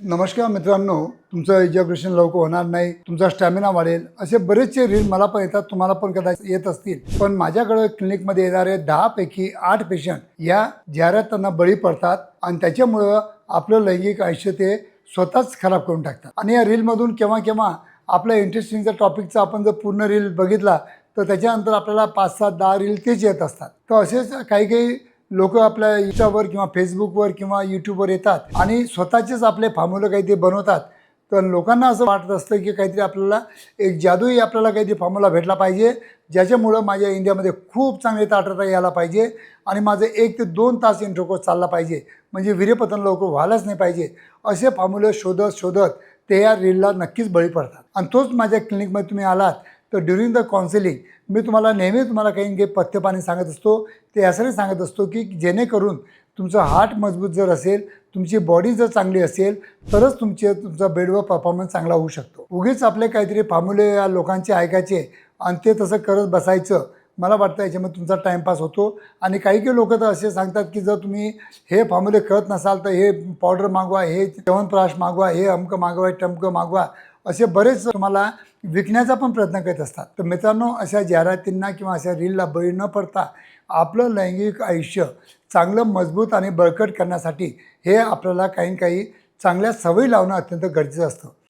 नमस्कार मित्रांनो तुमचं इजॅग्रेशन लवकर होणार नाही तुमचा स्टॅमिना वाढेल असे बरेचसे रील मला पण येतात तुम्हाला पण कदाचित येत असतील. पण माझ्याकडे क्लिनिकमध्ये येणारे दहापैकी आठ पेशंट या जाहिरातांना बळी पडतात आणि त्याच्यामुळं आपलं लैंगिक आयुष्य ते स्वतःच खराब करून टाकतात. आणि या रीलमधून केव्हा केव्हा आपल्या इंटरेस्टिंगच्या टॉपिकचा आपण जर पूर्ण रील बघितला तर त्याच्यानंतर आपल्याला पाच सात दहा रील तेच येत असतात. तर असेच काही काही लोक आपल्या इंस्टावर किंवा फेसबुकवर किंवा यूट्यूबवर येतात आणि स्वतःचेच आपले फॉर्म्युले काहीतरी बनवतात. तर लोकांना असं वाटत असतं की काहीतरी आपल्याला एक जादूही आपल्याला काहीतरी फॉर्म्युला भेटला पाहिजे ज्याच्यामुळं माझ्या इंडियामध्ये खूप चांगले ताटरता यायला पाहिजे आणि माझं एक ते दोन तास इंटरकोर्स चालला पाहिजे. म्हणजे वीर्यपतन लवकर व्हायलाच नाही पाहिजे. असे फॉर्म्युले शोधत शोधत ते या रीलला नक्कीच बळी पडतात. आणि तोच माझ्या क्लिनिकमध्ये तुम्ही आलात तर ड्युरिंग द काउन्सिलिंग मी तुम्हाला नेहमी तुम्हाला काही काही पथ्यपाणी सांगत असतो. ते यासाठी सांगत असतो की जेणेकरून तुमचं हार्ट मजबूत जर असेल तुमची बॉडी जर चांगली असेल तरच तुमचे तुमचा बेडवर परफॉर्मन्स चांगला होऊ शकतो. उगीच आपले काहीतरी फॉर्म्युले या लोकांचे ऐकायचे आणि ते तसं करत बसायचं मला वाटतं याच्यामध्ये तुमचा टाईमपास होतो. आणि काही काही लोक तर असे सांगतात की जर तुम्ही हे फॉर्म्युले करत नसाल तर हे पावडर मागवा हे च्यवनप्राश मागवा हे अमकं मागवा हे टमकं मागवा. असे बरेच तुम्हाला विकण्याचा पण प्रयत्न करत असतात. तर मित्रांनो अशा जाहिरातींना किंवा अशा रीलला बळी न पडता आपलं लैंगिक आयुष्य चांगलं मजबूत आणि बळकट करण्यासाठी हे आपल्याला काही ना काही चांगल्या सवयी लावणं अत्यंत गरजेचं असतं.